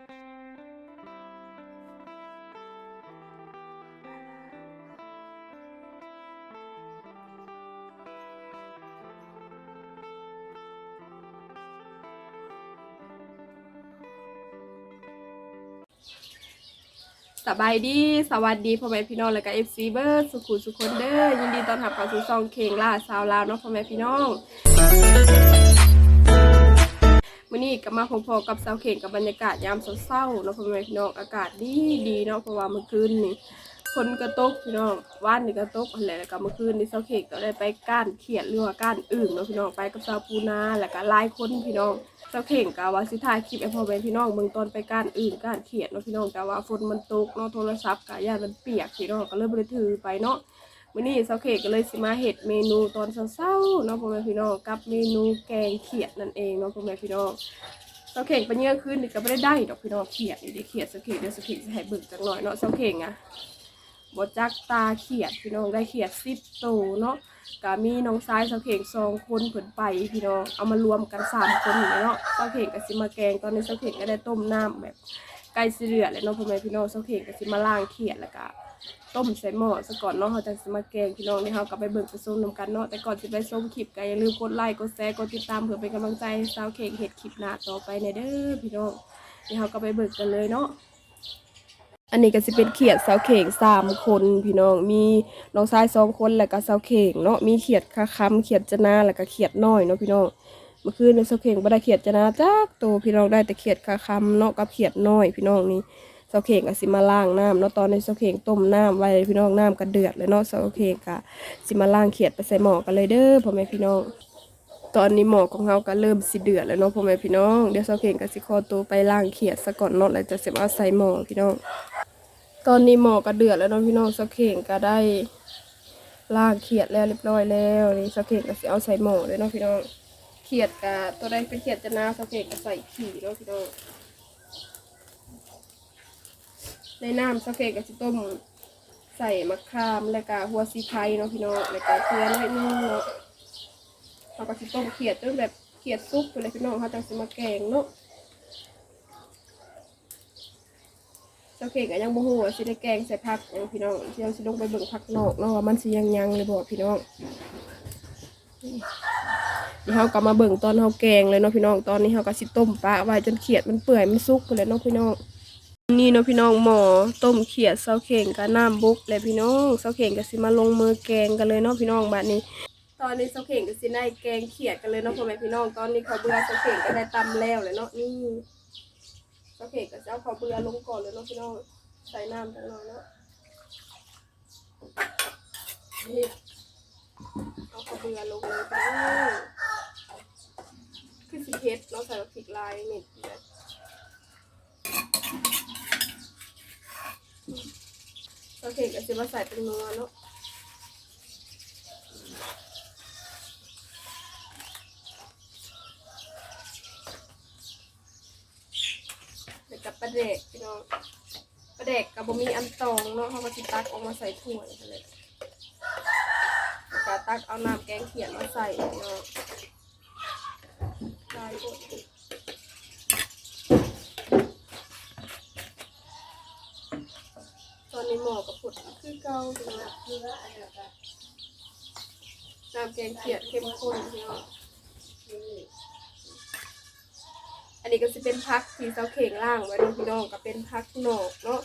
สบายดีสวัสดีพ่อแม่พี่น้องและก็เอฟซีเบิร์ดสุขุสุขคนเด้อยินดีต้อนรับเข้าสู่ซองเคงล่าสาวลาวเนาะพ่อแม่พี่น้อง วันนี้ก็มาพบๆกับสาวเข่งกับบรรยากาศยามเศร้าๆเนาะพ่อแม่พี่น้องอากาศดีดีเนาะเพราะว่าเมื่อคืนนี่ฝนกระตกพี่น้องว่านนี่กระตกอะไรแล้วก็เมื่อคืนนี่สาวเข่งก็ได้ไปก้านเขียดหรือว่าก้านอื่นเนาะพี่น้องไปกับสาวปูนาแล้วก็หลายคนพี่น้องเจ้าเข่งกะว่าสิถ่ายคลิปให้พ่อแม่พี่น้องเบิ่งตอนไปก้ารอื่นก้ารเขียนเนาะพี่น้องแต่ว่าฝนมันตกเนาะโทรศัพท์กะย่านมันเปียกพี่น้องก็เลยบ่ได้ถือไปเนาะ มื้อนี้เจ้าเข่งก็เลยสิมาเฮ็ดเมนูตอนเช้าๆเนาะพ่อแม่พี่น้องกับเมนูแกงเขียดนั่นเองเนาะพ่อแม่พี่น้องเจ้าเข่งไปเยี่ยคืนนี่ก็บ่ได้ได้ดอกพี่น้องเขียดนี่ได้เขียดเจ้าเข่งเดี๋ยวเจ้าเข่งสิให้เบิ่งจักหน่อยเนาะเจ้าเข่งอะบ่จักตาเขียดพี่น้องได้เขียด10โตวเนาะก็มีน้องชายสาเข่งสองคนเพิ่นไปพี่น้องเอามารวมกันสามคนเนาะสาเข่งก็สิมาแกงตอนนี้สาเข่งก็ได้ต้มน้ำแบบไก่เดือดเลยเนาะพ่อแม่พี่น้องสาเข่งก็สิมาล้างเขียดแล้วก็ ต้มใส่หม้อซะก่อนเนาะเขาจะสมาแกงพี่น้องนี่เฮาก็ไปเบิ่งไปส้มนํกันเนาะแต่ก่อนสิไปส้มคลิปก็อย่าลืมกดไลค์กดแชร์กดติดตามเพื่อเป็นกำลังใจให้สาวเข่งเฮ็ดคลิปหน้าต่อไปในเด้อพี่น้องนี่เฮาก็ไปเบิ่งกันเลยเนาะอันนี้ก็สิเป็นเขียดเสาเข่งสามคนพี่น้องมีน้องชายสองคนแล้วก็เสาเข่งเนาะมีเขียดคาคำเขียดจนาแล้วก็เขียดน้อยเนาะพี่น้องเมื่อคืนในเสาเข่งบ่ได้เขียดจนาจักโตวพี่น้องได้แต่เขียดคาคำเนาะกับเขียดน้อยพี่น้องนี่ เสาเข่งก็สิมาล้างน้ำเนาะตอนในเสาเข่งต้มน้ำไว้พี่น้องน้ำก็เดือดเลยเนาะเสาเข่งก็สิมาล้างเขียดไปใส่หม้อกันเลยเด้อพ่อแม่พี่น้องตอนนี้หมอกของเราก็เริ่มสิเดือดแล้วเนาะพ่อแม่พี่น้องเดี๋ยวเสาเข่งก็สิขอตัวไปล้างเขียดซะก่อนเนาะแล้วจะเสิมาเอาใส่หม้อพี่น้อง ตอนนี้หมอกก็เดือดแล้วเนาะพี่น้องสักเข่งก็ได้ล่างเขียดแล้วเรียบร้อยแล้วนี่สักเข่งก็สิเอาใส่หม้อเลยเนาะพี่น้องเขียดกะตัวใดเป็นเขียดจะนาสักเข่งก็ใส่ขี่เนาะพี่น้อง ในน้ำสักเข่งก็สิต้มใส่มะขามแล้วก็หัวซีไพรเนาะพี่น้องแล้วก็เกลือน้อยนึงเนาะเราก็สิต้มเขียดจนแบบเขียดซุปไปเลยพี่น้องเขาจะสิมาแกงเนาะเจ้าเข่งก็ยังบ่ฮู้ว่าสิได้แกงใส่ผักหยังพี่น้องที่เราสิลงไปเบิ่งผักนอกเนาะว่ามันสิยังยังเลยบ่พี่น้องเดี๋ยวเฮาก็มาเบิ่งตอนเฮาแกงเลยเนาะพี่น้องตอนนี้เฮาก็สิต้มปลาไว้จนเขียดมันเปื่อยมันสุกไปเลยเนาะพี่น้อง นี่เนาะพี่น้องหมอต้มเขียดเซาเข่งกับน้ำบุกเลยพี่น้องเซาเข่งก็สิมาลงมือแกงกันเลยเนาะพี่น้องบัดนี้ ตอนนี้เซาเข่งก็สิได้แกงเขียดกันเลยเนาะพ่อแม่พี่น้องตอนนี้เขาเบื่อเซาเข่งก็ได้ตำแล้วเลยเนาะนี่โอเคก็จะเอาข้าเบื่อลงก่อนเลยเนาะพี่น้องใส่น้ำจังหน่อยเนาะนี่เอาข้าเบื่อลงเลยพี่น้องคือสีเพชรเราใส่พริกลายเม็ดเล โอเคก็จะมาใส่เป็นนัวเนาะเดี๋ยวกับปลาเด็กพี่น้องปลาเด็กกับบะมีอันตองเนาะเขาก็จิตักออกมาใส่ถ้วยเลยแล้วก็ตักเอาน้ำแกงเขียดมาใส่พี่น้องลายบดตอนนี้ หมอกับผดคือเก่าพี่น้องน้ำแกงเขียดเข้มข้นพี่น้องอันนี้ก็จะเป็นพักที่เสาเข่งล่างไว้เนาะพี่น้องก็เป็นพักหนอกเนาะ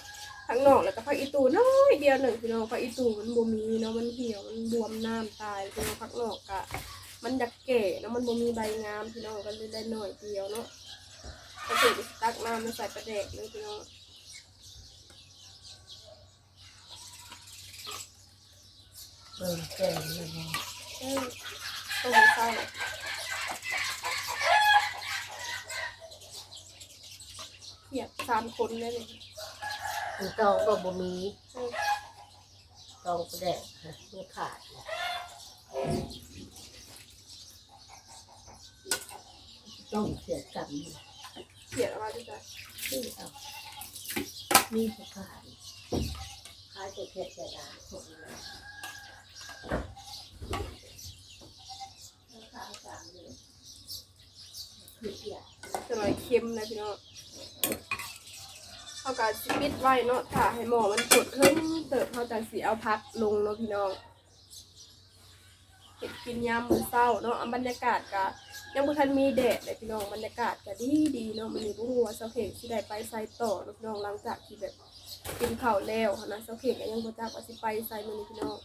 พักหนอกแล้วก็พักอีตูน้อยเดียวหนึ่งพี่น้องพักอีตูมันบ่มีเนาะมันเหี่ยวมันบวมน้ำตายพี่น้องพักหนอกกะมันอยากแก่เนาะมันบ่มีใบงามพี่น้องก็เลยได้หน่อยเดียวเนาะก็เกิดตักน้ำมาใส่ปลาแดกเลยพี่น้อง เบิ่งแก่เลยนะอ้ยต้มไส้เขียดสามคนเลยเลยคือตองก็บ่มีอ้ยตองก็แดกฮะมันขาดนะต้องเสียกันเขียดเอาไว้ด้วยจ้ะที่เอามีผู้ขายขายจะเผ็ดจะด่าคนเลยราคาสามเลยคือเสีย จะหน่อยเค็มนะพี่น้องเขาก็สิปิดไว้เนาะถ้าให้หมอมันกดเพิ่มเติบเขาจังสีเอาพักลงเนาะพี่น้องเห็ดกินยามมื้อเช้าเนาะบรรยากาศก็ยังบ่ทันมีแดดเลยพี่น้องบรรยากาศก็ดีดีเนาะมันนี่บ่ฮู้ว่าเสาเข่งสิได้ไปไสต่อเนาะพี่น้องหลังจากที่แบบ กินข้าวแล้วนะเซาเข่งก็ยังบ่จักว่าสิไปไสมื้อนี้พี่น้อง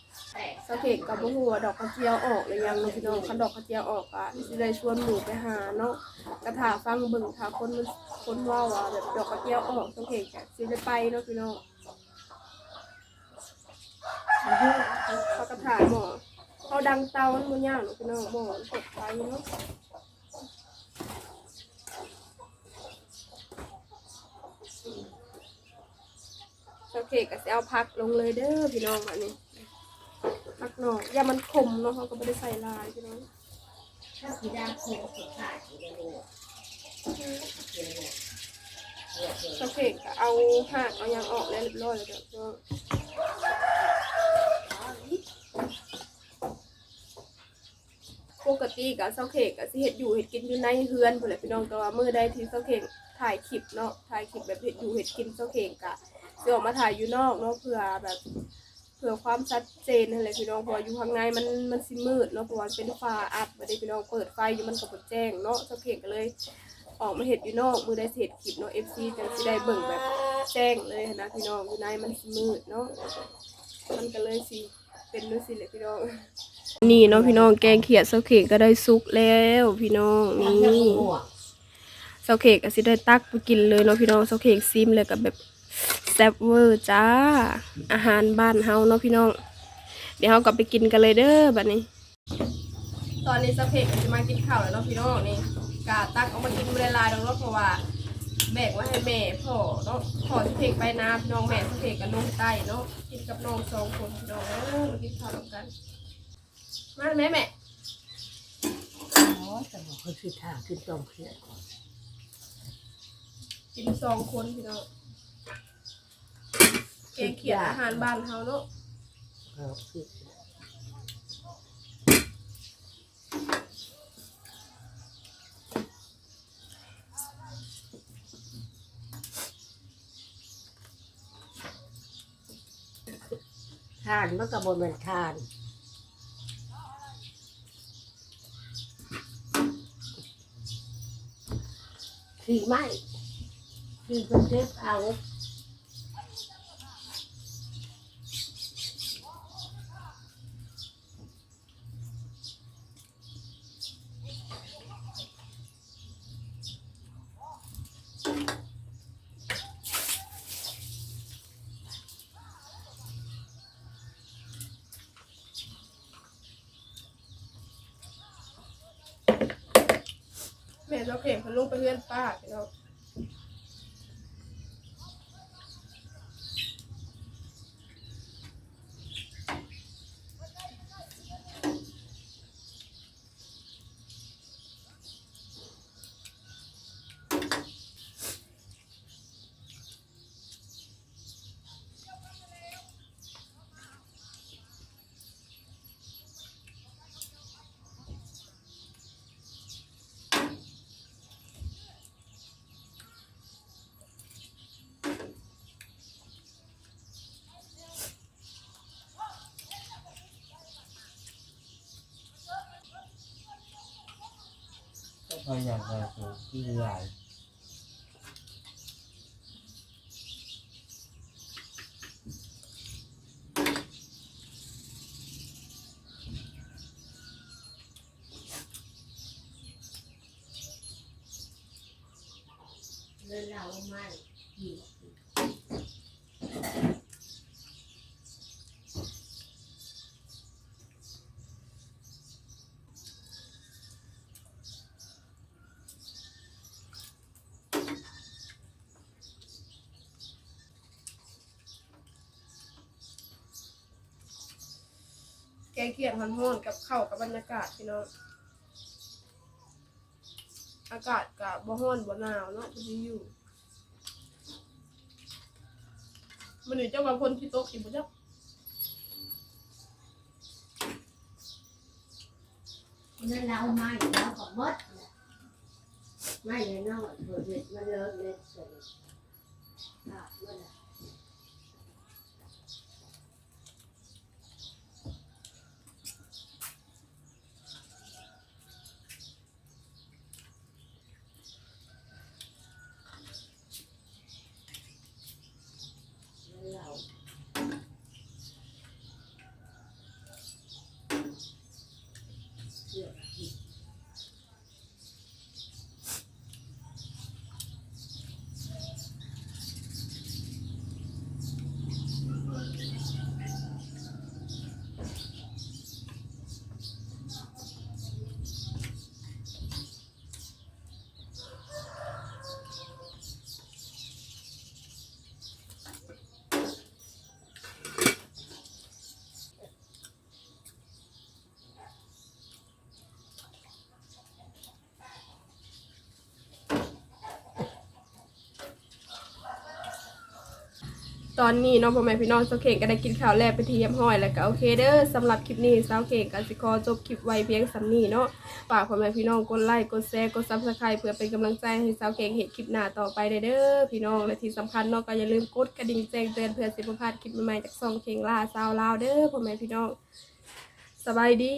เสาเข่งกับบ่ฮู้ว่าดอกกระเจียวออกหรือยังเนาะพี่น้องคันดอกกระเจียวออกอะสิได้ชวนหมู่ไปหาเนาะกระถาฟังเบิ่งถ้าคนมันคนว่าว่าแบบดอกกระเจียวออกเสาเข่งก็สิได้ไปเนาะพี่น้องเขากระถาหมอเขาดังเตามันบ่ยากเนาะพี่น้องหมอนกดไฟเนาะ เสาเข่งก็สิเอาพักลงเลยเด้อพี่น้องอันนี้พักหน่อยอย่ามันขมเนาะเขาก็ไม่ได้ใส่ลายพี่น้องถ้าสีดำคือสุดท้ายที่ได้เลยเดี๋ยวเนี่ยเดี๋ยวเดี๋ยวสเปกก็เอาหักเอายางออกแล้วเรียบร้อยแล้วเดี๋ยวปกติกับเซาเค้กกับสิเฮ็ดอยู่เฮ็ดกินอยู่ในเฮือนพุ่นแหละพี่น้องแต่ว่ามื้อใดที่เซาเค้กถ่ายคลิปเนาะถ่ายคลิปแบบเฮ็ดอยู่เฮ็ดกินเซาเค้กกะสิออกมาถ่ายอยู่นอกเนาะเพื่อแบบเพื่อความชัดเจนนั่นแหละพี่น้องเพราะว่าอยู่ข้างในมันมันสิมืดเนาะเพราะว่าเป็นฟ้าอัดบ่ได้พี่น้องเปิดไฟอยู่มันก็บ่แจ้งเนาะเซาเค้กก็เลย ออกมาเห็ดอยู่นอกมือได้เสร็จคลิปเนาะ FC จังสิได้เบิ่งแบบแจ้งเลยนะพี่น้องอยู่ในมันสิมืดเนาะมันก็เลยสิเป็นนู่นสิแหละพี่น้องนี่เนาะพี่น้องแกงเขียดเซาเค้กก็ได้สุกแล้วพี่น้องนี่เซาเค้กก็สิได้ตักไปกินเลยเนาะพี่น้องเซาเค้กซิมเลยกับแบบ ซ่บเวอร์จ้า อาหารบ้านเฮาเนาะพี่น้อง เดี๋ยวเฮากลับไปกินกันเลยเด้อบัดนี้ ตอนนี้เซาเค้กก็จะมากินข้าวแล้วเนาะพี่น้องนี่กาตักเอามากินเวลาดอกเนาะเพราะว่าแบกไว้ให้แม่พ่อเนาะพ่อที่เพกไปนาพี่น้องแม่ที่เพกกันลงใต้เนาะกินกับน้องสองคนพี่น้องเออมากินข้าวร่วมกันมาแม่แม่อ๋อแต่บอกเขาคือทางขึ้นตรงเพื่อนก่อนกินสองคนพี่น้อง แกงเขียดอาหารบ้านเฮาเนาะเขาคือทานมันกับบนเหมือนทาน ขี่ไม้ขี่เป็นเทปเอา แม่เจ้าเข็มเพิ่นลงไปเฮือนป้าพี่น้อง ก็อยากจะสูที่ใหญ่ เดินเราไม่ขี่ แกงเขียดฮ้อนๆกับข้าวกับบรรยากาศพี่น้องอากาศก็บ่ฮ้อนบ่หนาวเนาะพอดีอยู่มันนี่เจ้าว่าคนที่ตกสิบ่จักเดินเราไม่เราก็มดไม่เลยนองเปิดเน็ตมันเลิกเน็ตเลย ตอนนี้เนาะพ่อแม่พี่น้องสาวเข่งก็ได้กินข้าวแลกไปทีเรียมห้อยแล้วก็โอเคเด้อสำหรับคลิปนี้สาวเข่งก็สิขอจบคลิปไว้เพียงสำนี้เนาะฝากพ่อแม่พี่น้องกดไลค์กดแชร์กดซับสไครต์เพื่อเป็นกำลังใจให้สาวเข่งเห็นคลิปหน้าต่อไปเด้อเด้อพี่น้องและที่สำคัญเนาะก็อย่าลืมกดกระดิ่งแจ้งเตือนเพื่อสิบพลาดคลิปใหม่ๆจากซองเข่งล่าสาวลาวเด้อพ่อแม่พี่น้องสบายดี